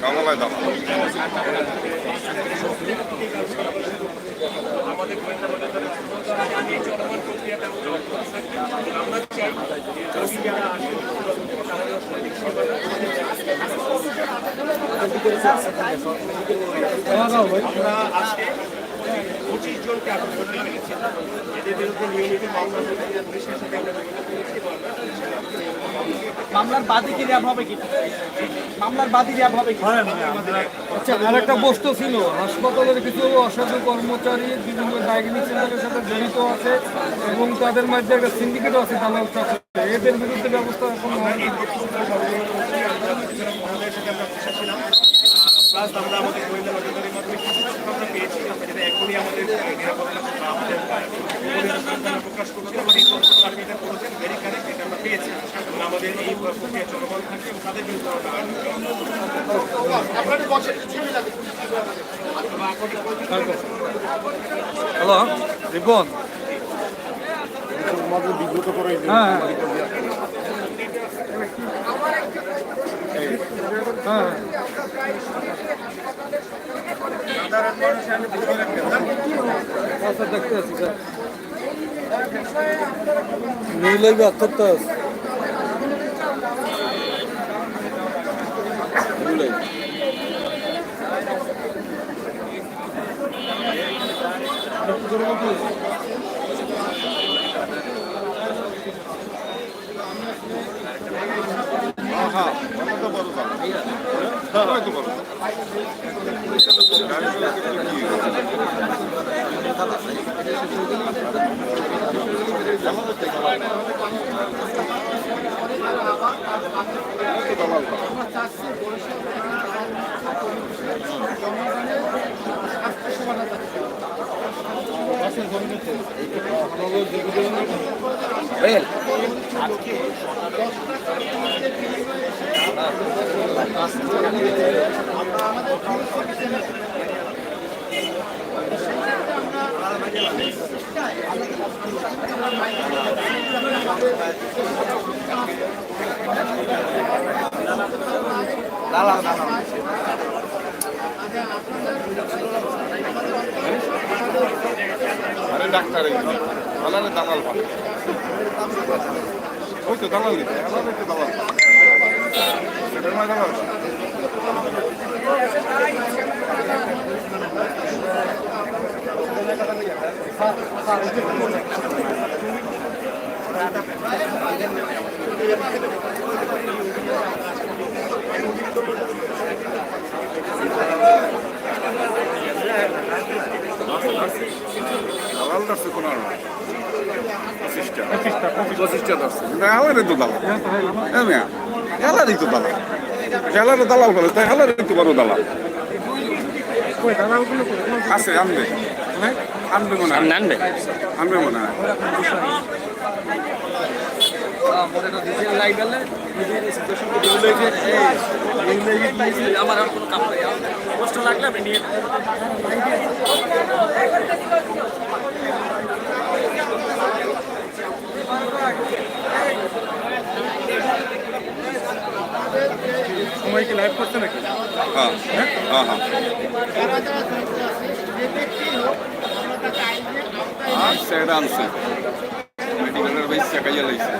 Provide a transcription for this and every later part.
কামালায় দাম আমরা আজকে পঁচিশ জনকে আটক করতে পেরেছি এদের বিরুদ্ধে নিয়মিত মামলা পুলিশের সাথে আমরা মামলার বাদী কি র্যাব হবে কি? মামলার বাদী র্যাব হবে কি? আচ্ছা আর একটা প্রশ্ন ছিল হাসপাতালের কিছু অসাধু কর্মচারী বিভিন্ন ডায়াগনিক সেন্টারের সাথে জড়িত আছে এবং তাদের মধ্যে একটা সিন্ডিকেটও আছে দালাল চক্র এদের বিরুদ্ধে ব্যবস্থা এখন প্লাস আমরা আমাদের গোয়েন্দা নজরদারির মাধ্যমে কিছু আমরা পেয়েছি যেটা আমাদের নিরাপত্তা আমাদের প্রকাশ করছি এবং এই তথ্য কর্মীদের করেছেন ভেরি কারেক্ট এটা আমরা পেয়েছি। এবং আমাদের এই প্রক্রিয়া চলমান থাকছে এবং তাদের বিরুদ্ধে হ্যালো রিপন হ্যাঁ হ্যাঁ নিয়ে লইবে অত্যন্ত হ্যাঁ। ওটা তো বড় দাম ওটাই তো বড় দাম গাড়িগুলো কিন্তু কি আরে ডাক্তার এই দালাল ভালো ওই তো দালাল দিতে দালালের তো দালাল সেটার নয় দালাল দালাল ধরছে কোনো পঁচিশটা পঁচিশটা ধরছে হেলারে তো দালাল। হ্যাঁ মিয়া হেলারই তো দালাল। হেলারে দালাল বলে তাই হেলারে তো বড় দালাল। আছে আনবে। আনবে মনে হয়। আনবে? আনবে মনে হয়। আমার আর কোনো কাম নাই। কষ্ট লাগলে আমি নিয়ে সময় কি লাইভ করছে নাকি? হ্যাঁ হ্যাঁ? হ্যাঁ এটা আনছে। মেডিকেলের বেশি কাইয়া লাইছে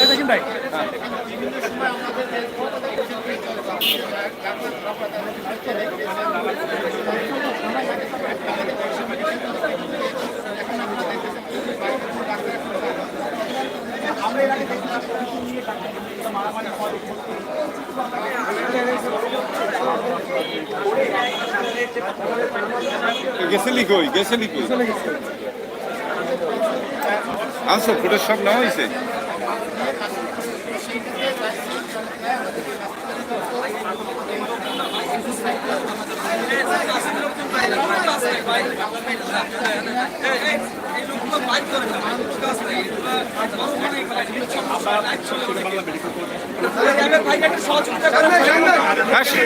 দেখেন ভাই। গেছিলি কই? গেছিলি কই? আনছো ফুটের সব নেওয়া হয়েছে হ্যাঁ হ্যাঁ হ্যাঁ, শাহিন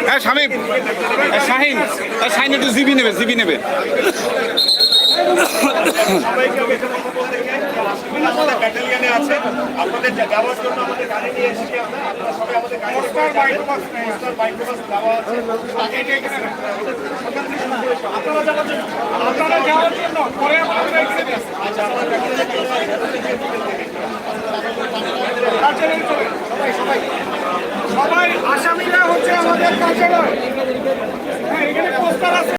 হ্যাঁ, শাহিন। একটু জিবি নেবে জিবি নেবে। যাওয়ার জন্য আমাদের আপনারা সবাই আমাদের আপনারা যাওয়ার কালচারের চলে সবাই সবাই সবাই আসামিরা